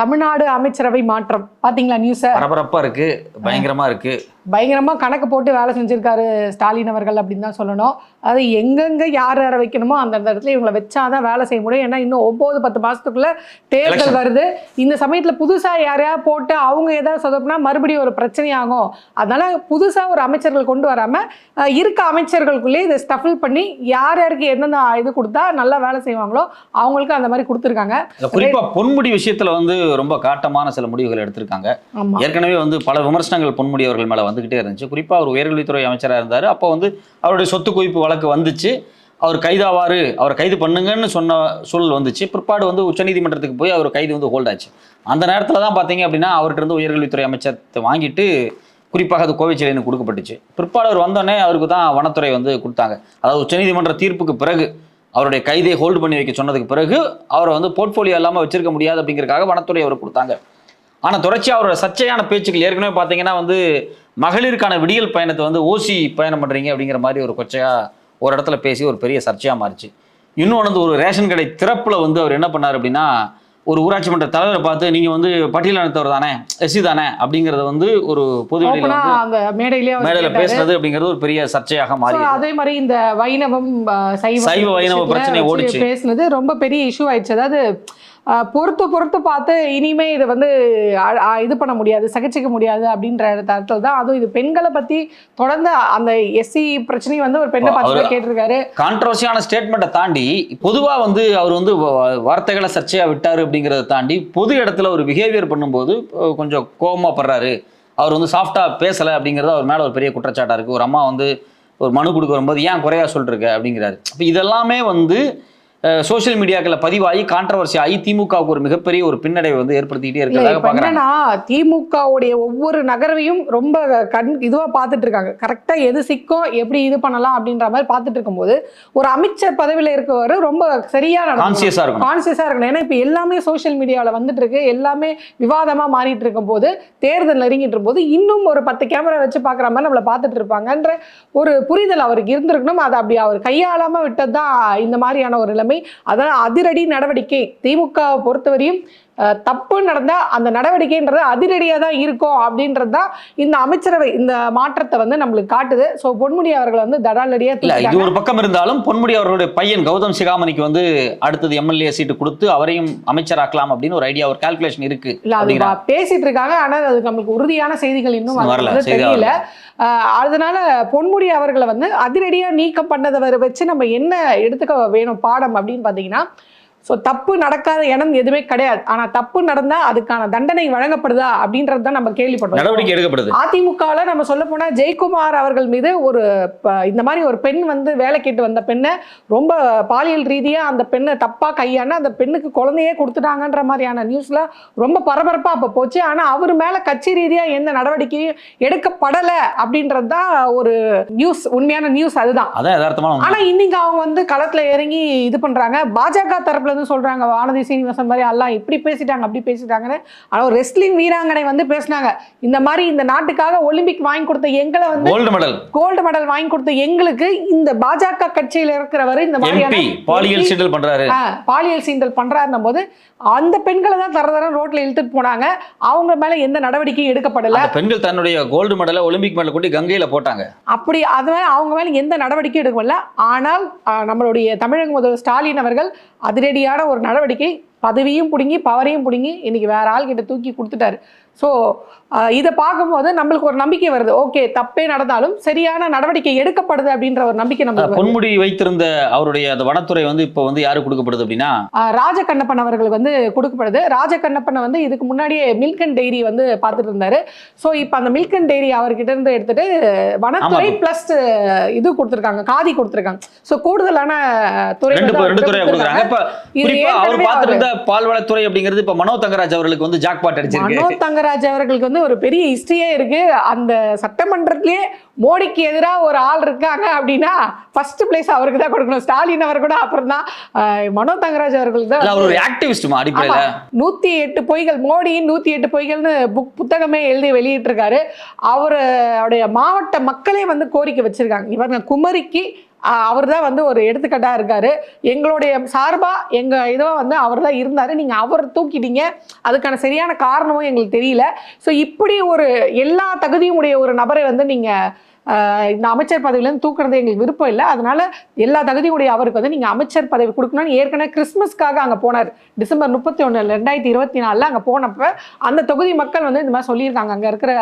தமிழ்நாடு அமைச்சரவை மாற்றம். பாத்தீங்களா நியூஸ பரபரப்பா இருக்கு பயங்கரமா இருக்கு. பயங்கரமா கணக்கு போட்டு வேலை செஞ்சிருக்காரு ஸ்டாலின் அவர்கள் அப்படின்னு தான் சொல்லணும். அது எங்கெங்க யார் யாரை வைக்கணுமோ அந்தந்த இடத்துல இவங்களை வச்சாதான் வேலை செய்ய முடியும். ஏன்னா இன்னும் ஒன்பது பத்து மாசத்துக்குள்ள தேர்தல். வருது. இந்த சமயத்துல புதுசா யாரையா போட்டு அவங்க ஏதாவது சொதப்புனா மறுபடியும் ஒரு பிரச்சனை ஆகும் அதனால புதுசா ஒரு அமைச்சர்கள் கொண்டு வராம இருக்க அமைச்சர்களுக்குள்ளே இதை ஸ்டஃபில் பண்ணி யார் யாருக்கு எந்தெந்த இது கொடுத்தா நல்லா வேலை செய்வாங்களோ அவங்களுக்கு அந்த மாதிரி கொடுத்துருக்காங்க. குறிப்பா பொன்முடி விஷயத்துல வந்து ரொம்ப காட்டமான சில முடிவுகள் எடுத்திருக்காங்க. ஏற்கனவே வந்து பல விமர்சனங்கள் பொன்முடி அவர்கள் மேல வந்துகிட்டே இருந்துச்சு. குறிப்பா அவர் உயர்கல்வித்துறை அமைச்சரா இருந்தாரு. அப்போ வந்து அவருடைய சொத்து குவிப்பு வழக்கு வந்துச்சு. அவர் கைதாவாரு. அவரை கைது பண்ணுங்கன்னு சொன்ன சூழல் வந்துச்சு. பிற்பாடு வந்து உச்சநீதிமன்றத்துக்கு போய் அவர் கைது வந்து ஹோல்ட் ஆச்சு. அந்த நேரத்துல தான் பாத்தீங்க அப்படின்னா அவர்கிட்ட இருந்து உயர்கல்வித்துறை அமைச்சர் வாங்கிட்டு குறிப்பாக அது கோவைச்செலியனு கொடுக்கப்பட்டுச்சு. பிற்பாடு அவர் வந்தோடனே அவருக்கு தான் வனத்துறை வந்து கொடுத்தாங்க. அதாவது உச்சநீதிமன்ற தீர்ப்புக்கு பிறகு அவருடைய கைதை ஹோல்டு பண்ணி வைக்க சொன்னதுக்கு பிறகு அவரை வந்து போர்ட்ஃபோலியோ இல்லாமல் வச்சிருக்க முடியாது அப்படிங்கிறக்காக வனத்துறை அவர் கொடுத்தாங்க. ஆனால் தொடர்ச்சியாக அவரோட சர்ச்சையான பேச்சுக்கள் ஏற்கனவே பார்த்தீங்கன்னா வந்து மகளிருக்கான விடியல் பயணத்தை வந்து ஓசி பயணம் பண்ணுறீங்க அப்படிங்கிற மாதிரி ஒரு கொச்சையாக ஒரு இடத்துல பேசி ஒரு பெரிய சர்ச்சையாக மாறிச்சு. இன்னொன்று வந்து ஒரு ரேஷன் கடை திறப்பில் வந்து அவர் என்ன பண்ணார் அப்படின்னா ஒரு ஊராட்சி மன்ற தலைவரை பார்த்து நீங்கள் வந்து பட்டியலினத்தவர் தானே எஸ்சி தானே அப்படிங்கிறத வந்து ஒரு பொது மேடையில். பேசுனது அப்படிங்கிறது ஒரு பெரிய சர்ச்சையாக மாறி அதே மாதிரி இந்த வைணவம் சைவ சைவ வைணவ பிரச்சனை ஓடுச்சு. பேசுனது ரொம்ப பெரிய இஷ்யூ ஆயிடுச்சு அதாவது பொறுத்து பொறுத்து பார்த்து இனிமே இதை வந்து இது பண்ண முடியாது சகிச்சுக்க முடியாது அப்படின்ற இடத்துல தான் அதுவும் இது பெண்களை பத்தி தொடர்ந்து அந்த எஸ்சி பிரச்சனையும் வந்து ஒரு பெண்ணை பார்த்து கேட்டிருக்காரு. கான்ட்ரவர்சியான ஸ்டேட்மெண்ட்டை தாண்டி பொதுவாக வந்து அவர் வந்து வார்த்தைகளை சர்ச்சையாக விட்டார் அப்படிங்கிறத தாண்டி பொது இடத்துல ஒரு பிஹேவியர் பண்ணும்போது கொஞ்சம் கோபமாக படுறாரு. அவர் வந்து சாஃப்டாக பேசலை அப்படிங்கிறது அவர் மேலே ஒரு பெரிய குற்றச்சாட்டாக இருக்குது ஒரு அம்மா வந்து ஒரு மனு கொடுக்க வரும்போது ஏன் குறையா சொல்லிருக்க? அப்படிங்கிறாரு. அப்போ இதெல்லாமே வந்து சோஷியல் மீடியாக்களில் பதிவாகி கான்ட்ரவர்சி ஆகி திமுகவுக்கு ஒரு மிகப்பெரிய ஒரு பின்னடைவை வந்து ஏற்படுத்திக்கிட்டே இருக்கிறதாக என்னன்னா திமுகவுடைய ஒவ்வொரு நகர்வையும் ரொம்ப கண் இதுவா பார்த்துட்டு இருக்காங்க. கரெக்டா எது சிக்கும் எப்படி இது பண்ணலாம் அப்படின்ற மாதிரி பார்த்துட்டு இருக்கும்போது ஒரு அமைச்சர் பதவியில இருக்கவர் ரொம்ப சரியா நடக்கணும். கான்சியஸாக இருக்கணும். கான்சியஸா இருக்கணும். ஏன்னா இப்ப எல்லாமே சோஷியல் மீடியாவில் வந்துட்டு இருக்கு. எல்லாமே விவாதமா மாறிட்டு இருக்கும் போது தேர்தல் நெருங்கிட்டு இருக்கும்போது இன்னும் ஒரு பத்து கேமரா வச்சு பார்க்குற மாதிரி நம்மளை பார்த்துட்டு இருப்பாங்கன்ற ஒரு புரிதல் அவருக்கு இருந்திருக்கணும். அதை அப்படி அவர் கையாளாம விட்டது தான் இந்த மாதிரியான ஒரு நிலைமை அதான் அதிரடி நடவடிக்கை. திமுக பொறுத்தவரையும் தப்பு நடந்தா அந்த நடவடிக்கைன்றது அதிரடியாக தான் இருக்கும் அப்படின்றது தான் இந்த அமைச்சரவை இந்த மாற்றத்தை வந்து நம்மளுக்கு காட்டுது. ஸோ பொன்முடி அவர்கள் வந்து தடாலடியா இல்ல இது. ஒரு பக்கம் இருந்தாலும் பொன்முடி அவர்களுடைய பையன் கௌதம் சிகாமணிக்கு வந்து அடுத்தது எம்எல்ஏ சீட்டு கொடுத்து அவரையும் அமைச்சராக்கலாம் அப்படின்னு ஒரு ஐடியா ஒரு கால்குலேஷன் இருக்கு இல்ல அது பேசிட்டு இருக்காங்க. ஆனா அது நம்மளுக்கு உறுதியான செய்திகள் இன்னும் வரல, தெரியல. ஆஹ் அதனால பொன்முடி அவர்களை வந்து அதிரடியா நீக்கம் பண்ணதை வச்சு நம்ம என்ன எடுத்துக்க வேணும் பாடம் அப்படின்னு பாத்தீங்கன்னா ஸோ தப்பு நடக்காத இடம் எதுவுமே கிடையாது. ஆனா தப்பு நடந்தா அதுக்கான தண்டனை வழங்கப்படுதா அப்படின்றது தான் நம்ம கேள்விப்பட்டோம். நடவடிக்கை எடுக்கப்படுது. அதிமுகவில் நம்ம சொல்ல போனா ஜெயக்குமார் அவர்கள் மீது ஒரு இந்த மாதிரி ஒரு பெண் வந்து வேலை கேட்டு வந்த பெண்ணை ரொம்ப பாலியல் ரீதியா அந்த பெண்ணை தப்பா கையாண்டு அந்த பெண்ணுக்கு குழந்தையே கொடுத்துட்டாங்கன்ற மாதிரியான நியூஸ்லாம் ரொம்ப பரபரப்பா அப்ப போச்சு. ஆனா அவர் மேல கட்சி ரீதியா எந்த நடவடிக்கையும் எடுக்கப்படல அப்படின்றது தான் ஒரு நியூஸ் உண்மையான நியூஸ் அதுதான். அதான் யதார்த்தமான உண்மை. ஆனா இன்னைக்கு அவங்க வந்து களத்துல இறங்கி இது பண்றாங்க. பாஜக தரப்புல இருந்து சொல்றாங்க வானதி சீனிவாசன் மாதிரி எல்லாம் இப்படி பேசிட்டாங்க அப்படி பேசிட்டாங்கன்னு ஆனா ஒரு ரெஸ்லிங் வீராங்கனை வந்து பேசினாங்க. இந்த மாதிரி இந்த நாட்டுக்காக ஒலிம்பிக் வாங்கி கொடுத்த எங்களை வந்து கோல்டு மெடல் கோல்டு மெடல் வாங்கி கொடுத்த எங்களுக்கு இந்த பாஜக கட்சியில இருக்கிறவர் இந்த மாதிரியான பாலியல் சீண்டல் பண்றாரு. ஆ, பாலியல் சீண்டல் பண்றாருன்னும் போது அந்த பெண்களை தான் தர தர ரோட்ல இழுத்துட்டு போனாங்க. அவங்க மேல எந்த நடவடிக்கையும் எடுக்கப்படல. பெண்கள் தன்னுடைய கோல்டு மெடலை ஒலிம்பிக் மெடல் கொண்டு கங்கையில போட்டாங்க. அப்படி அது அவங்க மேல எந்த நடவடிக்கையும் எடுக்கல ஆனால் நம்மளுடைய தமிழக முதல்வர் ஸ்டாலின் அவர்கள் அதிரடியான ஒரு நடவடிக்கை பதவியும் பிடுங்கி பவரையும் பிடுங்கி இன்னைக்கு வேற ஆள் கிட்ட தூக்கி கொடுத்துட்டாரு. ஸோ இதை பார்க்கும்போது நம்மளுக்கு ஒரு நம்பிக்கை வருது. ஓகே தப்பே நடந்தாலும் சரியான நடவடிக்கை எடுக்கப்படுது அப்படின்ற ஒரு நம்பிக்கை வருது. பொன்முடி வைத்திருந்த அவருடைய அந்த வனத்துறை வந்து இப்போ வந்து யாரு கொடுக்கப்படுது அப்படின்னா? ஆ, ராஜகண்ணப்பன் அவர்களுக்கு வந்து கொடுக்கப்படுது. ராஜகண்ணப்பனை வந்து இதுக்கு முன்னாடியே மில்க் அண்ட் டெய்ரி வந்து பார்த்துட்டு இருந்தாரு. ஸோ இப்போ அந்த மில்க் அண்ட் டெய்ரி அவர்கிட்ட இருந்து எடுத்துட்டு வனத்துறை. பிளஸ் இது கொடுத்துருக்காங்க. காதி கொடுத்துருக்காங்க. ஸோ கூடுதலான துறை ரெண்டு கொடுக்குறாங்க. இப்ப குறிப்பா அவர் பார்த்திருந்த பால்வளத்துறை அப்படிங்கிறது இப்ப மனோ தங்கராஜ் அவர்களுக்கு வந்து ஜாக்பாட் அடிச்சிருக்கு. மனோ தங்கராஜ் அவர்களுக்கு வந்து ஒரு பெரிய ஹிஸ்டரியே இருக்கு. அந்த சட்டமன்றத்திலேயே மோடிக்கு எதிராக ஒரு ஆள் இருக்காங்க அப்படின்னா ஃபர்ஸ்ட் பிளேஸ் அவருக்கு தான் கொடுக்கணும். ஸ்டாலின் அவர் கூட அப்புறம் தான் மனோ தங்கராஜ் அவர்களுக்கு தான். அவர் ஒரு ஆக்டிவிஸ்ட்மா அடிப்படையில? நூத்தி எட்டு பொய்கள் மோடியின் நூத்தி எட்டு பொய்கள்னு புக் புத்தகமே எழுதி வெளியிட்டிருக்காரு. அவருடைய மாவட்ட மக்களே வந்து கோரிக்கை வச்சிருக்காங்க. இவங்க குமரிக்கு அவர் தான் வந்து ஒரு எடுத்துக்கட்டாக இருக்கார். எங்களுடைய சார்பாக எங்கள் இதோ வந்து அவர் தான் இருந்தார். நீங்கள் அவர் தூக்கிட்டீங்க. அதுக்கான சரியான காரணமும் எங்களுக்கு தெரியல. ஸோ இப்படி ஒரு எல்லா தகுதியும் உடைய ஒரு நபரை வந்து நீங்கள் இந்த அமைச்சர் பதவியிலேருந்து தூக்குறது எங்களுக்கு விருப்பம் இல்லை. அதனால எல்லா தகுதியும் உடைய அவருக்கு வந்து நீங்க அமைச்சர் பதவி கொடுக்கணும்னு ஏற்கனவே கிறிஸ்மஸ்க்காக அங்க போனார். டிசம்பர் முப்பத்தி ஒன்று ரெண்டாயிரத்தி இருபத்தி நாலில் அங்கே போனப்ப அந்த தொகுதி மக்கள் வந்து இந்த மாதிரி சொல்லியிருக்காங்க. அங்கே இருக்கிற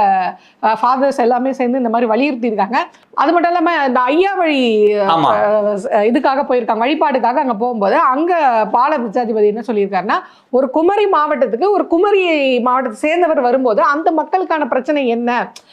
ஃபாதர்ஸ் எல்லாமே சேர்ந்து இந்த மாதிரி வலியுறுத்தியிருக்காங்க. அது மட்டும் இல்லாமல் இந்த ஐயா வழி இதுக்காக போயிருக்காங்க. வழிபாட்டுக்காக அங்கே போகும்போது அங்கே பால பிச்சாதிபதி என்ன சொல்லியிருக்காருன்னா ஒரு குமரி மாவட்டத்துக்கு ஒரு குமரி மாவட்டத்தை சேர்ந்தவர் வரும்போது அந்த மக்களுக்கான பிரச்சனை என்ன?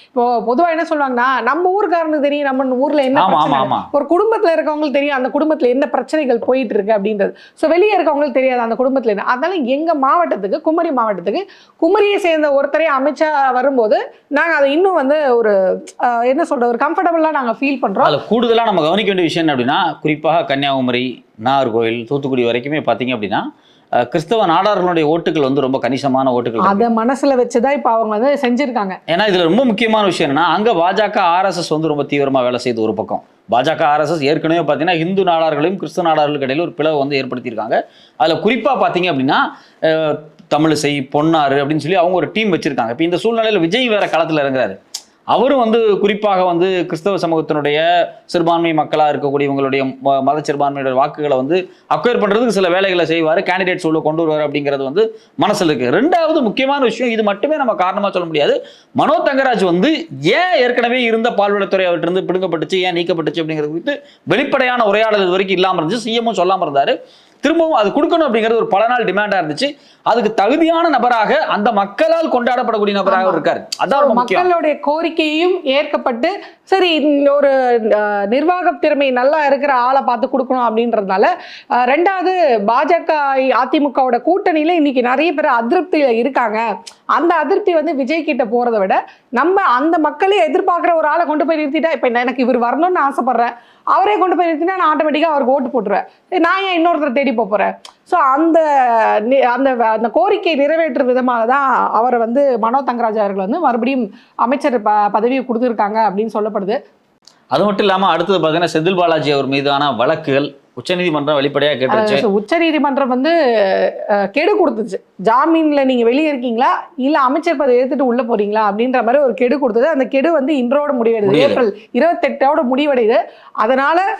இப்போ பொதுவாக என்ன சொல்லுவாங்கன்னா நம்ம ஊருக்காரனுக்கு தெரியும் நம்ம ஊர்ல என்ன பிரச்சனை? ஒரு குடும்பத்துல இருக்கவங்களுக்கு தெரியும் அந்த குடும்பத்துல என்ன பிரச்சனைகள் போயிட்டு இருக்கு அப்படின்றது. ஸோ வெளியே இருக்கவங்களுக்கு தெரியாது அந்த குடும்பத்துல என்ன. அதனால எங்க மாவட்டத்துக்கு குமரி மாவட்டத்துக்கு குமரியை சேர்ந்த ஒருத்தரே அமைச்சா வரும்போது நாங்க அதை இன்னும் வந்து ஒரு என்ன சொல்ற ஒரு கம்ஃபர்டபுளா நாங்க ஃபீல் பண்றோம். அதில் கூடுதலாக நம்ம கவனிக்க வேண்டிய விஷயம் என்ன அப்படின்னா குறிப்பாக கன்னியாகுமரி நாகர்கோவில் தூத்துக்குடி வரைக்குமே பார்த்தீங்க அப்படின்னா கிறிஸ்தவ நாடார்களுடைய ஓட்டுகள் வந்து ரொம்ப கணிசமான ஓட்டுகள். அதை மனசுல வச்சுதான் இப்ப அவங்க வந்து செஞ்சிருக்காங்க. ஏன்னா இதுல ரொம்ப முக்கியமான விஷயம் என்னன்னா அங்க பாஜக ஆர்எஸ்எஸ் வந்து ரொம்ப தீவிரமா வேலை செய்து ஒரு பக்கம். பாஜக ஆர்எஸ்எஸ் ஏற்கனவே பார்த்தீங்கன்னா இந்து நாடார்களையும் கிறிஸ்துவ நாடார்களுக்கு இடையில ஒரு பிளவு வந்து ஏற்படுத்தியிருக்காங்க. அதுல குறிப்பா பார்த்தீங்க அப்படின்னா தமிழிசை பொன்னாறு அப்படின்னு சொல்லி அவங்க ஒரு டீம் வச்சிருக்காங்க. இப்போ இந்த சூழ்நிலையில விஜய் வேற களத்துல இறங்குறாரு. அவரும் வந்து குறிப்பாக வந்து கிறிஸ்தவ சமூகத்தினுடைய சிறுபான்மை மக்களாக இருக்கக்கூடிய உங்களுடைய ம- மத சிறுபான்மையுடைய வாக்குகளை வந்து அக்வயர் பண்ணுறதுக்கு சில வேலைகளை செய்வார் கேண்டிடேட்ஸ் உள்ள கொண்டு வருவார் அப்படிங்கிறது வந்து மனசில் இருக்கு. ரெண்டாவது முக்கியமான விஷயம் இது மட்டுமே நம்ம காரணமாக சொல்ல முடியாது. மனோ தங்கராஜ் வந்து ஏன் ஏற்கனவே இருந்த பால்வளத்துறை அவர்கிட்ட இருந்து பிடுங்கப்பட்டுச்சு ஏன் நீக்கப்பட்டுச்சு அப்படிங்கிறது குறித்து வெளிப்படையான உரையாடல் இது வரைக்கும் இல்லாமல் இருந்துச்சு. சிஎம்மும் சொல்லாமல் இருந்தார். திரும்பவும் அது கொடுக்கணும் அப்படிங்கிறது ஒரு பல நாள் டிமாண்டா இருந்துச்சு. அதுக்கு தகுதியான நபராக அந்த மக்களால் கொண்டாடப்படக்கூடிய நபராக. இருக்காரு. அதான் மக்களுடைய கோரிக்கையும் ஏற்கப்பட்டு சரி ஒரு நிர்வாக திறமை நல்லா இருக்கிற ஆளை பார்த்து கொடுக்கணும் அப்படின்றதுனால ரெண்டாவது பாஜக அதிமுகவோட கூட்டணியில இன்னைக்கு நிறைய பேர் அதிருப்தியில இருக்காங்க. அந்த அதிருப்தி வந்து விஜய் கிட்ட போறதை விட நம்ம அந்த மக்களே எதிர்பார்க்குற ஒரு ஆளை கொண்டு போய் நிறுத்திட்டா இப்போ எனக்கு இவர் வரணும்னு ஆசைப்படுறேன். அவரே கொண்டு போய் நிறுத்தினா நான் ஆட்டோமேட்டிக்காக அவருக்கு ஓட்டு போட்டுருவேன். நான் ஏன் இன்னொருத்தர் தேடி போகிறேன் ஸோ அந்த அந்த அந்த கோரிக்கை நிறைவேற்று விதமாக தான் அவரை வந்து மனோ தங்கராஜ் அவர்கள் வந்து மறுபடியும் அமைச்சர் ப பதவியை கொடுத்துருக்காங்க அப்படின்னு சொல்லப்படுது. அது மட்டும் இல்லாமல் அடுத்தது பார்த்தீங்கன்னா செந்தில் பாலாஜி அவர் மீதான வழக்குகள் உச்சநீதிமன்றம் வெளிப்படையாக கேட்டுருச்சு உச்ச நீதிமன்றம் வந்து கெடு கொடுத்துச்சு. ஜாமீன்ல நீங்க வெளியே இருக்கீங்களா? இல்ல அமைச்சர் பதவி ஏத்துட்டு உள்ள போறீங்களா? அப்படின்ற மாதிரி ஒரு கெடு கொடுத்தது. அந்த கெடு வந்து இன்றோட முடிவடையுது. ஏப்ரல் இருபத்தெட்டோட முடிவடையுது. அதனால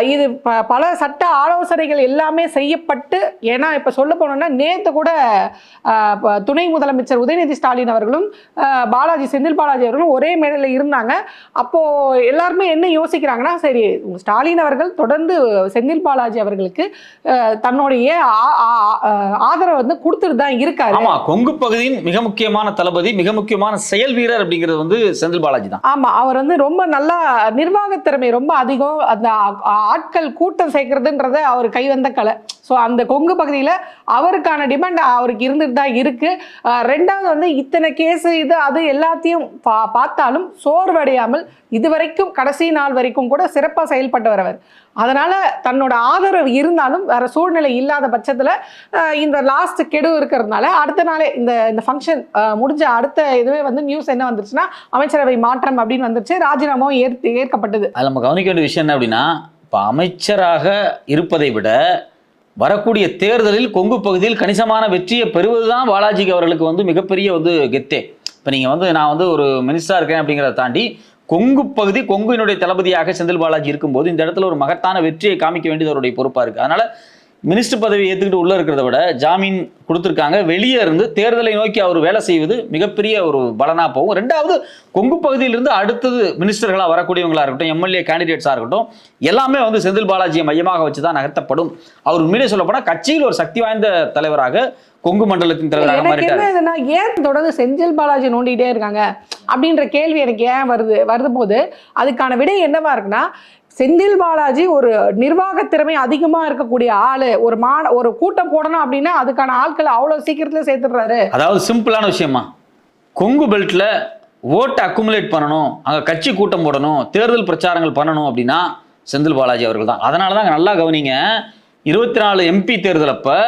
இது ப- பல சட்ட ஆலோசனைகள் எல்லாமே செய்யப்பட்டு ஏன்னா இப்ப சொல்ல போனோம்னா நேத்து கூட துணை முதலமைச்சர் உதயநிதி ஸ்டாலின் அவர்களும் பாலாஜி செந்தில் பாலாஜி அவர்களும் ஒரே மேடையில் இருந்தாங்க. அப்போ எல்லாருமே என்ன யோசிக்கிறாங்கன்னா சரி ஸ்டாலின் அவர்கள் தொடர்ந்து செந்தில் பாலாஜி அவர்களுக்கு தன்னுடைய ஆதரவை வந்து கொடுத்துட்டு தான் இருக்காரு. ஆமா கொங்கு பகுதியின் மிக முக்கியமான தளபதி மிக முக்கியமான செயல் வீரர் அப்படிங்கிறது வந்து செந்தில் பாலாஜி தான். ஆமா அவர் வந்து ரொம்ப நல்லா நிர்வாக திறமை ரொம்ப அதிகம். அந்த ஆட்கள் கூட்டம் சேர்க்கறதுன்றத அவர் கைவந்த கலை. ஸோ அந்த கொங்கு பகுதியில் அவருக்கான டிமாண்ட் அவருக்கு இருந்துட்டு தான் இருக்குது ரெண்டாவது வந்து இத்தனை கேஸ் இது அது எல்லாத்தையும் பா பார்த்தாலும் சோர்வடையாமல் இதுவரைக்கும் கடைசி நாள் வரைக்கும் கூட சிறப்பாக செயல்பட்டவர் அவர். அதனால் தன்னோட ஆதரவு இருந்தாலும் வேறு சூழ்நிலை இல்லாத பட்சத்தில் இந்த லாஸ்ட் கெடு இருக்கிறதுனால அடுத்த நாளே இந்த இந்த ஃபங்க்ஷன் முடிஞ்ச அடுத்த இதுவே வந்து நியூஸ் என்ன வந்துருச்சுன்னா அமைச்சரவை மாற்றம் அப்படின்னு வந்துருச்சு. ராஜினாமாவும் ஏற்று ஏற்கப்பட்டது. அதில் நம்ம கவனிக்க வேண்டிய விஷயம் என்ன அப்படின்னா இப்போ அமைச்சராக இருப்பதை விட வரக்கூடிய தேர்தலில் கொங்கு பகுதியில் கணிசமான வெற்றியை பெறுவதுதான் பாலாஜிக்கு அவர்களுக்கு வந்து மிகப்பெரிய வந்து கெத்தே. இப்போ நீங்கள் வந்து நான் வந்து ஒரு மினிஸ்டராக இருக்கேன் அப்படிங்கிறத தாண்டி கொங்கு பகுதி கொங்குவினுடைய தளபதியாக செந்தில் பாலாஜி இருக்கும்போது இந்த இடத்துல ஒரு மகத்தான வெற்றியை காமிக்க வேண்டியது அவருடைய பொறுப்பாக இருக்குது அதனால் மினிஸ்டர் பதவி ஏற்றுக்கிட்டு உள்ளே இருக்கிறத விட ஜாமீன் கொடுத்துருக்காங்க. வெளியே இருந்து தேர்தலை நோக்கி அவர் வேலை செய்வது மிகப்பெரிய ஒரு பலனாக போகும். ரெண்டாவது கொங்கு பகுதியிலிருந்து அடுத்தது மினிஸ்டர்களாக வரக்கூடியவங்களா இருக்கட்டும் எம்எல்ஏ கேண்டிடேட்ஸாக இருக்கட்டும் எல்லாமே வந்து செந்தில் பாலாஜியை மையமாக வச்சு தான் நகர்த்தப்படும். அவர் உண்மையிலே சொல்லப்போனால் கட்சியில் ஒரு சக்தி வாய்ந்த தலைவராக கொங்கு மண்டலத்தின் தலைவராக மாறிட்டார். ஏன் தொடர்ந்து செந்தில் பாலாஜி நோண்டிட்டே இருக்காங்க? அப்படின்ற கேள்வி எனக்கு ஏன் வருது வருது போது அதுக்கான விடை என்னவா இருக்குன்னா செந்தில் பாலாஜி ஒரு நிர்வாக திறமை அதிகமாக இருக்கக்கூடிய ஆளு. ஒரு மா ஒரு கூட்டம் போடணும் அப்படின்னா அதுக்கான ஆட்களை அவ்வளோ சீக்கிரத்தில் சேர்த்துடுறாரு. அதாவது சிம்பிளான விஷயமா. கொங்கு பெல்ட்ல ஓட்டை அக்குமுலேட் பண்ணணும் அங்கே கட்சி கூட்டம் போடணும் தேர்தல் பிரச்சாரங்கள் பண்ணணும் அப்படின்னா செந்தில் பாலாஜி அவர்கள் தான். அதனால தான் நல்லா கவனிங்க. இருபத்தி நாலு எம்பி தேர்தல் அப்போ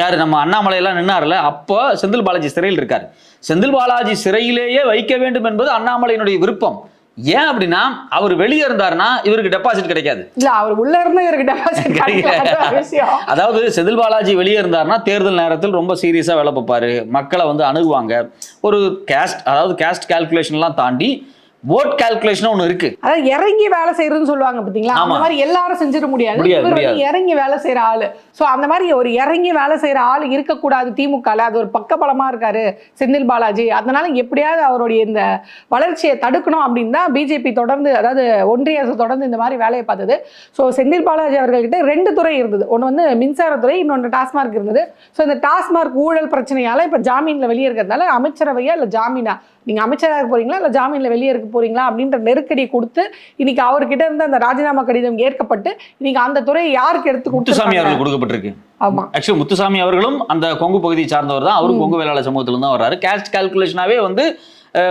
யார் நம்ம அண்ணாமலையெல்லாம் நின்னார்ல அப்போ செந்தில் பாலாஜி சிறையில் இருக்கார். செந்தில் பாலாஜி சிறையிலேயே வைக்க வேண்டும் என்பது அண்ணாமலையினுடைய விருப்பம். ஏன் அப்படின்னா அவர் வெளியே இருந்தாருன்னா இவருக்கு டெபாசிட் கிடைக்காது. இல்ல அவர் உள்ள இருந்து இவருக்கு டெபாசிட் கிடைக்கல விஷயம். அதாவது செந்தில் பாலாஜி வெளியே இருந்தாருன்னா தேர்தல் நேரத்தில் ரொம்ப சீரியஸாக வேலை பார்ப்பாரு. மக்களை வந்து அணுகுவாங்க. ஒரு கேஸ்ட் அதாவது கேஸ்ட் கால்குலேஷன்லாம் தாண்டி ஓட் கால்குலேஷன் ஒன்று இருக்கு. அதாவது இறங்கி வேலை செய்யறதுன்னு சொல்லுவாங்க பாத்தீங்களா அந்த. மாதிரி எல்லாரும் செஞ்சிட முடியாது. இறங்கி வேலை செய்யற ஆளு. சோ அந்த மாதிரி ஒரு இறங்கி வேலை செய்யற ஆள் இருக்கக்கூடாது திமுகல. அது ஒரு பக்கபலமா இருக்காரு செந்தில் பாலாஜி. அதனால எப்படியாவது அவருடைய இந்த வளர்ச்சியை தடுக்கணும் அப்படின்னு தான் பிஜேபி தொடர்ந்து அதாவது ஒன்றிய அரசு தொடர்ந்து இந்த மாதிரி வேலையை பார்த்தது. ஸோ செந்தில் பாலாஜி அவர்கள்கிட்ட ரெண்டு துறை இருந்தது. ஒன்று வந்து மின்சாரத்துறை இன்னொன்று டாஸ்மார்க் இருந்தது. ஸோ இந்த டாஸ்மார்க் ஊழல் பிரச்சனையால இப்போ ஜாமீன்ல வெளியே இருக்கிறதுனால அமைச்சரவையா இல்லை ஜாமீனா? நீங்க அமைச்சராக இருக்க போறீங்களா? இல்லை ஜாமீன்ல வெளியே இருக்க போறீங்களா? அப்படின்ற நெருக்கடி கொடுத்து இன்னைக்கு அவர்கிட்ட இருந்து அந்த ராஜினாமா கடிதம் ஏற்கப்பட்டு இன்னைக்கு அந்த துறையை யாருக்கு எடுத்து முத்துசாமி அவர்களுக்கு கொடுக்கப்பட்டிருக்கு. ஆமா. ஆக்சுவலி முத்துசாமி அவர்களும் அந்த கொங்கு பகுதியை சார்ந்தவர் தான். அவரும் கொங்கு வேளாளர் சமூகத்துல தான் வர்றாரு. கேஸ்ட் கால்குலேஷனாவே வந்து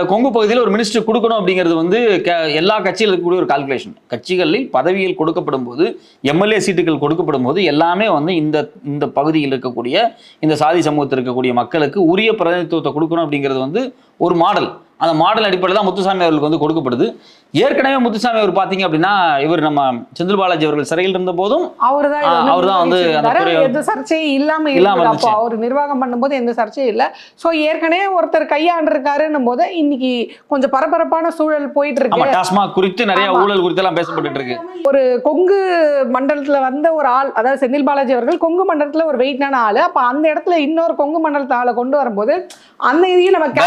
கொங்கு பகுதியில் ஒரு மினிஸ்டர் கொடுக்கணும் அப்படிங்கிறது வந்து க- எல்லா கட்சியில் இருக்கக்கூடிய ஒரு கால்குலேஷன் கட்சிகளில் பதவியில் கொடுக்கப்படும் போது எம்எல்ஏ சீட்டுகள் கொடுக்கப்படும் போது எல்லாமே வந்து இந்த இந்த பகுதியில் இருக்கக்கூடிய இந்த சாதி சமூகத்தில் இருக்கக்கூடிய மக்களுக்கு உரிய பிரதிநிதித்துவத்தை கொடுக்கணும் அப்படிங்கிறது வந்து ஒரு மாடல் அந்த மாடல் அடிப்படையில் தான் முத்துசாமி அவர்களுக்கு வந்து கொடுக்கப்படுது. ஏற்கனவே முத்துசாமி அவர் பார்த்தீங்க அப்படின்னா இவர் நம்ம செந்தில் பாலாஜி அவர்கள் சிறையில் இருந்த போதும் அவர் தான் ஆ, அவர்தான் வந்து எந்த சர்ச்சையும் இல்லாம இல்லாம அப்போ. அவர் நிர்வாகம் பண்ணும்போது எந்த சர்ச்சையும் இல்லை. ஸோ ஏற்கனவே ஒருத்தர் கையாண்டிருக்காருன்னும் போது இன்னைக்கு கொஞ்சம் பரபரப்பான சூழல் போயிட்டு இருக்கு டாஸ்மாக் குறித்து நிறைய. ஊழல் குறித்து எல்லாம் பேசப்பட்டு இருக்கு. ஒரு கொங்கு மண்டலத்துல வந்த ஒரு ஆள் அதாவது செந்தில் பாலாஜி அவர்கள் கொங்கு மண்டலத்துல ஒரு வெயிட்டான ஆளு. அப்ப அந்த இடத்துல இன்னொரு கொங்கு மண்டலத்து ஆளை கொண்டு வரும்போது அந்த இதையும் நம்ம பண்ணி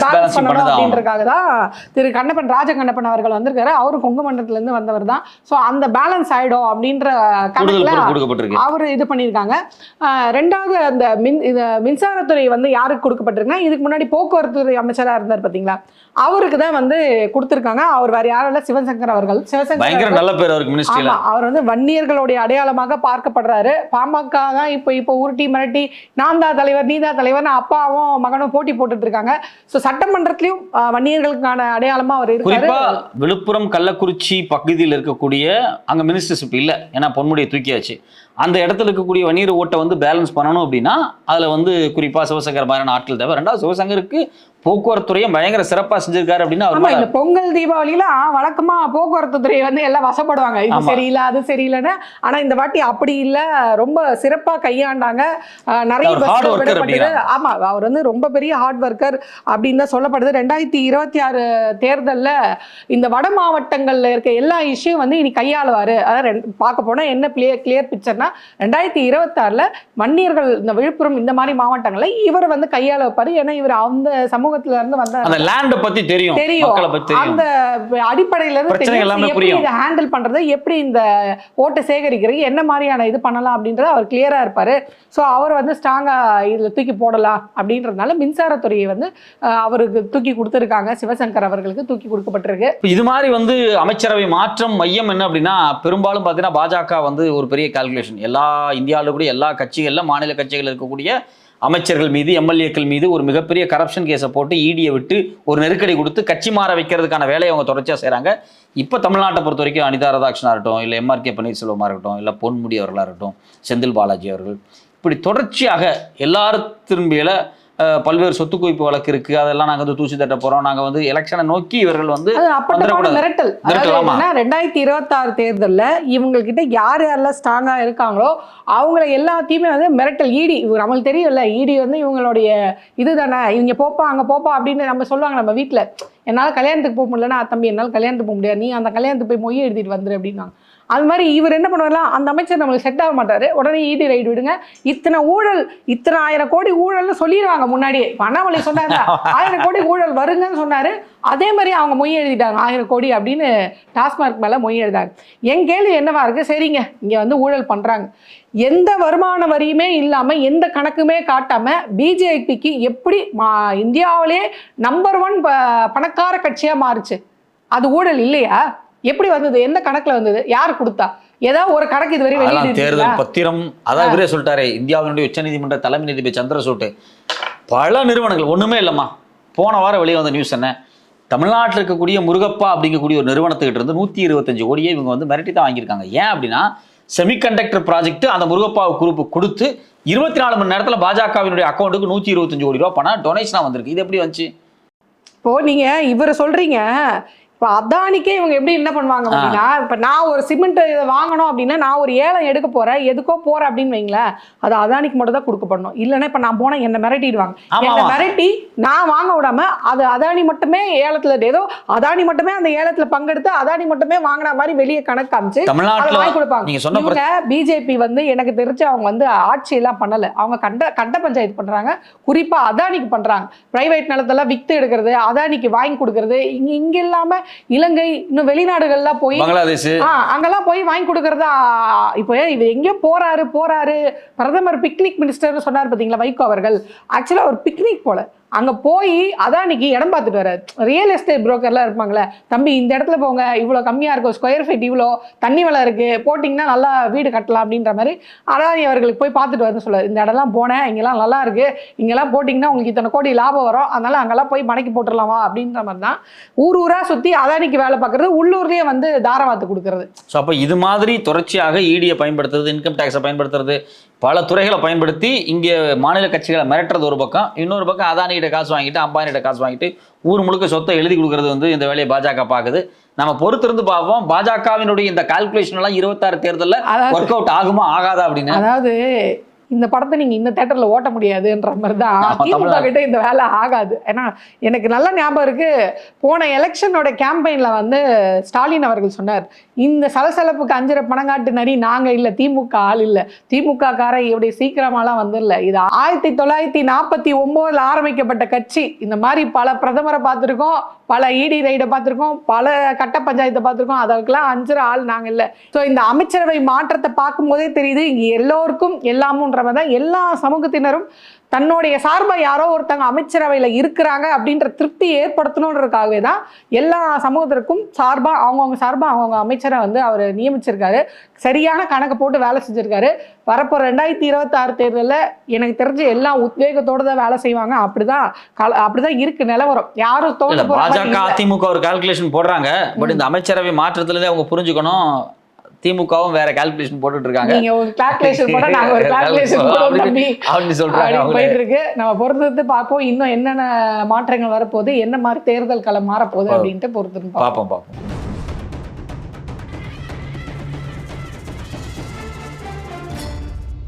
balancing. பண்ணணும் தான் திரு கண்ணப்பன் ராஜ கண்ணப்பன் அவர்கள் வந்திருக்காரு. அவரும் கொங்கு மண்டலத்துல இருந்து வந்தவர் தான் ஸோ அந்த பேலன்ஸ் ஆயிடும் அப்படின்ற கணக்குல அவர் இது பண்ணியிருக்காங்க. ரெண்டாவது அந்த மின் இது மின்சாரத்துறை வந்து யாருக்கு கொடுக்கப்பட்டிருக்குன்னா இதுக்கு முன்னாடி போக்குவரத்து துறை அமைச்சராக இருந்தார் பார்த்தீங்களா அவருக்கு தான் வந்து கொடுத்துருக்காங்க. அவர் வேற யாரும் இல்லை சிவசங்கர் அவர்கள். சிவசங்கர் நல்ல பேர் அவருக்கு அவர் வந்து வன்னியர்களுடைய அடையாளமாக பார்க்கப்படுறாரு. பாமக தான் இப்போ இப்போ உருட்டி மிரட்டி நான் தான் தலைவர் நீ தான் தலைவர்னு அப்பாவும் மகனும் போட்டி போட்டுட்டு இருக்காங்க. ஸோ சட்டமன்றத்திலயும் ஆஹ், வன்னியர்களுக்கான அடையாளமா அவர் குறிப்பா விழுப்புரம் கள்ளக்குறிச்சி பகுதியில் இருக்கக்கூடிய அங்க மினிஸ்டர்ஷிப் இல்ல. ஏன்னா பொன்முடியை தூக்கியாச்சு. அந்த இடத்துல இருக்கக்கூடிய வன்னியர் ஓட்டை வந்து பேலன்ஸ் பண்ணணும் அப்படின்னா அதுல வந்து குறிப்பா சிவசங்கர் மாதிரியான ஆட்கள் தேவை. ரெண்டாவது சிவசங்கருக்கு போக்குவரத்து துறையை பயங்கர சிறப்பா செஞ்சிருக்காரு அப்படின்னு அவர் இந்த பொங்கல் தீபாவளியில ஆ, வழக்கமா போக்குவரத்து துறை வந்து எல்லாம் வசப்படுவாங்க. இது. சரியில்லை அது சரியில்லைன்னு. ஆனா இந்த வாட்டி அப்படி இல்ல. ரொம்ப சிறப்பா கையாண்டாங்க. நிறைய அவர் hard பஸ்கள் worker விடப்பட்டது. அப்படிங்கிறாங்க. ஆமா அவர் வந்து ரொம்ப பெரிய ஹார்ட் ஒர்க்கர் அப்படின்னு தான் சொல்லப்படுது. ரெண்டாயிரத்தி இருபத்தி ஆறு தேர்தல்ல இந்த வட மாவட்டங்கள்ல இருக்க எல்லா இஷ்யூ வந்து இனி கையாளுவாரு. அதாவது பார்க்க போனா என்ன கிளியர் கிளியர் பிக்சர்னா ரெண்டாயிரத்தி இருபத்தாறுல வன்னியர்கள் இந்த விழுப்புரம் இந்த மாதிரி மாவட்டங்களை இவர் வந்து கையாள வைப்பாரு. ஏன்னா இவர் அந்த சமூகத்துல இருந்து வந்த அந்த லேண்டை பத்தி தெரியும். தெரியும். அந்த அடிப்படையில இருந்து புரியும். இதை ஹேண்டில் பண்றது? எப்படி இந்த ஓட்டை சேகரிக்கிறது? என்ன மாதிரியான இது பண்ணலாம் அப்படின்றது அவர் கிளியரா இருப்பாரு. ஸோ அவர் வந்து ஸ்ட்ராங்கா இதுல தூக்கி போடலாம் அப்படின்றதுனால மின்சாரத்துறையை வந்து அவருக்கு தூக்கி கொடுத்துருக்காங்க. சிவசங்கர் அவர்களுக்கு தூக்கி கொடுக்கப்பட்டிருக்கு. இது மாதிரி வந்து அமைச்சரவை மாற்றம் மையம் என்ன அப்படின்னா பெரும்பாலும் பார்த்தீங்கன்னா பாஜக வந்து ஒரு பெரிய கால்குலேஷன் எல்லா இந்தியாவில் கூட எல்லா கட்சிகளில் மாநில கட்சிகள் இருக்கக்கூடிய அமைச்சர்கள் மீது எம்எல்ஏக்கள் மீது ஒரு மிகப்பெரிய கரப்ஷன் கேஸை போட்டு ஈடியை விட்டு ஒரு நெருக்கடி கொடுத்து கட்சி மாற வைக்கிறதுக்கான வேலையை அவங்க தொடர்ச்சியாக செய்கிறாங்க இப்போ தமிழ்நாட்டை பொறுத்த வரைக்கும் அனிதா ராதாகிருஷ்ணா இருக்கட்டும் இல்லை எம்ஆர்கே பன்னீர்செல்வமாக இருக்கட்டும் இல்லை பொன்முடி அவர்களாக இருக்கட்டும் செந்தில் பாலாஜி அவர்கள் இப்படி தொடர்ச்சியாக எல்லாரும் திரும்பியில் பல்வேறு சொத்து குவிப்பு வழக்கு இருக்கு. அதெல்லாம் நாங்கள் வந்து தூசி தட்ட போறோம். நாங்கள் வந்து எலெக்ஷனை நோக்கி இவர்கள் வந்து. மிரட்டல். ரெண்டாயிரத்தி இருபத்தாறு தேர்தல்ல இவங்க கிட்ட யார் யாரெல்லாம் ஸ்ட்ராங்கா இருக்காங்களோ அவங்கள எல்லாத்தையுமே வந்து மிரட்டல். ஈடி இவங்க நம்மளுக்கு தெரியும்ல ஈடி வந்து இவங்களுடைய இதுதானே. இவங்க போப்பா அங்க போப்பா அப்படின்னு நம்ம சொல்லுவாங்க நம்ம வீட்ல. என்னால கல்யாணத்துக்கு போக முடியலன்னா தம்பி என்னால் கல்யாணத்துக்கு போக முடியாது. நீ அந்த கல்யாணத்துக்கு போய் மொய் எழுதிட்டு வந்துரு அப்படின்னாங்க அது மாதிரி இவர் என்ன பண்ணுவார்லாம் அந்த அமைச்சர் நம்மளுக்கு செட் ஆக மாட்டாரு. உடனே ஈடி ரைடு விடுங்க. இத்தனை ஊழல் இத்தனை ஆயிரம் கோடி ஊழல்னு சொல்லிடுவாங்க முன்னாடியே. இப்ப அண்ணாமலை ஆயிரம் கோடி ஊழல் வருங்கன்னு சொன்னாரு. அதே மாதிரி அவங்க மொய் எழுதிட்டாங்க ஆயிரம் கோடி அப்படின்னு டாஸ்மார்க் மேல மொய் எழுதாங்க என் கேள்வி என்னவா இருக்கு? சரிங்க இங்க வந்து ஊழல் பண்றாங்க. எந்த வருமான வரியுமே இல்லாம எந்த கணக்குமே காட்டாம பிஜேபிக்கு எப்படி மா- இந்தியாவிலே நம்பர் ஒன் பணக்கார கட்சியா மாறுச்சு? அது ஊழல் இல்லையா? எப்படி வந்தது? எந்த கணக்குல வந்தது? யார் கொடுத்தா? ஏதாவது ஒரு கணக்கு இதுவரை வெளியிட்டு தேர்தல் பத்திரம் அதான் இவரே சொல்லிட்டாரு இந்தியாவினுடைய உச்சநீதிமன்ற தலைமை நீதிபதி சந்திரசூட். பல நிறுவனங்கள் ஒண்ணுமே இல்லைம்மா. போன வாரம் வெளியே வந்த நியூஸ் என்ன? தமிழ்நாட்டில் இருக்கக்கூடிய முருகப்பா அப்படிங்கக்கூடிய ஒரு நிறுவனத்துக்கிட்ட இருந்து நூற்றி இருபத்தஞ்சு கோடியை இவங்க வந்து மிரட்டி தான் வாங்கியிருக்காங்க. ஏன் அப்படின்னா செமிகண்டக்டர் ப்ராஜெக்ட் அந்த முருகப்பா குரூப் கொடுத்து இருபத்தி நாலு மணி நேரத்தில் பாஜகவினுடைய அக்கௌண்ட்டுக்கு நூற்றி இருபத்தஞ்சு கோடி ரூபா பணம் டொனேஷனாக வந்திருக்கு. இது எப்படி வந்துச்சு? இப்போ நீங்க இவரை சொல்றீங்க. இப்போ அதானிக்கே இவங்க எப்படி என்ன பண்ணுவாங்க அப்படின்னா இப்போ நான் ஒரு சிமெண்ட் இதை வாங்கணும் அப்படின்னா நான் ஒரு ஏலம் எடுக்க போறேன். எதுக்கோ போறேன் அப்படின்னு வைங்களேன். அது அதானிக்கு மட்டும் தான் கொடுக்கப்படணும் இல்லைன்னா இப்போ நான் போனால் என்னை மிரட்டிடுவாங்க. என்னை. மிரட்டி நான் வாங்க விடாம அது அதானி மட்டுமே ஏலத்துல ஏதோ அதானி மட்டுமே அந்த ஏலத்துல பங்கெடுத்து அதானி மட்டுமே வாங்கின மாதிரி வெளியே கணக்கு காமிச்சு வாங்கி கொடுப்பாங்க. இவங்க பிஜேபி வந்து எனக்கு தெரிஞ்சு அவங்க வந்து ஆட்சி எல்லாம் பண்ணல. அவங்க கண்ட கண்ட பஞ்சாயத்து பண்றாங்க. குறிப்பா அதானிக்கு பண்றாங்க. பிரைவேட் நிலத்தெல்லாம் வித்து எடுக்கிறது அதானிக்கு வாங்கி கொடுக்கறது இங்க இங்க இல்லாம இலங்கை இன்னும் வெளிநாடுகள்லாம் போய் அங்கெல்லாம் போய் வாங்கி கொடுக்கறது இப்போ இவர் எங்கேயோ போறாரு போறாரு. பிரதமர் பிக்னிக் மினிஸ்டர்னு சொன்னார் பாத்தீங்களா வைகோ அவர்கள். ஆக்சுவலா ஒரு பிக்னிக் போல. அங்கே போய் அதானிக்கு இடம் பார்த்துட்டு வராரு ரியல் எஸ்டேட் புரோக்கர்லாம் இருப்பாங்களே தம்பி இந்த இடத்துல போங்க. இவ்வளோ கம்மியாக இருக்கும். ஸ்கொயர் ஃபீட் இவ்வளோ. தண்ணி வளம் இருக்குது போட்டிங்கன்னா நல்லா வீடு கட்டலாம். அப்படின்ற மாதிரி அதானி அவர்களுக்கு போய் பார்த்துட்டு வரது சொல்லுவார். இந்த இடம்லாம் போனேன். இங்கெல்லாம் நல்லா இருக்குது இங்கெல்லாம் போட்டிங்கன்னா உங்களுக்கு இத்தனை கோடி லாபம் வரும். அதனால் அங்கெல்லாம் போய் மடக்கி போட்டுடலாமா அப்படின்ற மாதிரி தான் ஊர் ஊராக சுற்றி அதானிக்கு வேலை பார்க்குறது உள்ளூர்லேயே வந்து தாரவாத்து கொடுக்குறது. ஸோ அப்போ இது மாதிரி தொடர்ச்சியாக ஈடியை பயன்படுத்துறது இன்கம் டேக்ஸை பயன்படுத்துறது பல துறைகளை பயன்படுத்தி இங்கே மாநில கட்சிகளை மிரட்டுறது ஒரு பக்கம் இன்னொரு பக்கம் அதானிகிட்ட காசு வாங்கிட்டு அம்பானிகிட்ட காசு வாங்கிட்டு ஊர் முழுக்க சொத்தை எழுதி கொடுக்கறது வந்து இந்த வேலையை பாஜக பார்க்குது நம்ம பொறுத்திருந்து பார்ப்போம். பாஜகவினுடைய இந்த கால்குலேஷன் எல்லாம் இருபத்தாறு தேர்தலில் ஒர்க் அவுட் ஆகுமா ஆகாதா அப்படின்னு? அதாவது இந்த படத்தை நீங்க இந்த தேட்டர்ல ஓட்ட முடியாதுன்ற மாதிரி தான் திமுக. கிட்ட இந்த வேலை ஆகாது. ஏன்னா எனக்கு நல்ல ஞாபகம் இருக்கு. போன எலெக்ஷனோட கேம்பெயின்ல வந்து ஸ்டாலின் அவர்கள் சொன்னார் இந்த சலசலப்புக்கு அஞ்சுற பணங்காட்டு நரி நாங்க இல்ல திமுக ஆள் இல்ல. திமுக காரை இப்படி சீக்கிரமாலாம் வந்துடல இது ஆயிரத்தி தொள்ளாயிரத்தி நாற்பத்தி ஒன்பதுல ஆரம்பிக்கப்பட்ட கட்சி. இந்த மாதிரி பல பிரதமரை பார்த்திருக்கோம் பல இடி ரைடை பார்த்திருக்கோம் பல கட்ட பஞ்சாயத்தை பார்த்திருக்கோம். அதற்கெல்லாம் அஞ்சுற ஆள் நாங்க இல்ல. ஸோ இந்த அமைச்சரவை மாற்றத்தை பார்க்கும்போதே தெரியுது இங்க எல்லோருக்கும் எல்லாமுன்ற மாதிரி தான் எல்லா சமூகத்தினரும் தன்னுடைய சார்பா யாரோ ஒருத்தங்க அமைச்சரவையில இருக்கிறாங்க அப்படின்ற திருப்தி ஏற்படுத்தணுன்றதுக்காகவே தான் எல்லா சமூகத்திற்கும் சார்பா அவங்கவுங்க சார்பா அவங்கவுங்க அமைச்சரை வந்து அவர் நியமிச்சிருக்காரு. சரியான கணக்கு போட்டு வேலை செஞ்சிருக்காரு. வரப்போ ரெண்டாயிரத்தி இருபத்தாறு தேர்தலில் எனக்கு தெரிஞ்ச எல்லா உத்வேகத்தோட தான் வேலை செய்வாங்க. அப்படிதான் கல- அப்படிதான் இருக்கு நிலவரம். யாரும் மாதிரி பாஜக. அதிமுக ஒரு கால்குலேஷன் போடுறாங்க. பட் இந்த அமைச்சரவை மாற்றத்துலேருந்தே அவங்க புரிஞ்சுக்கணும். திமுகவும் வேற கால்குலேஷன் போட்டுட்டு இருக்காங்க நீங்க ஒரு கால்குலேஷன் போட நாங்க ஒரு கால்குலேஷன் போடுவோம் தம்பி. அப்படின்னு சொல்றாங்க. போயிட்டு இருக்கு நம்ம பொறுத்து பார்ப்போம். இன்னும் என்னென்ன மாற்றங்கள் வரப்போகுது என்ன மாதிரி தேர்தல் களம் மாறப்போகுது அப்படின்ட்டு பொறுத்து பார்ப்போம் பார்ப்போம்.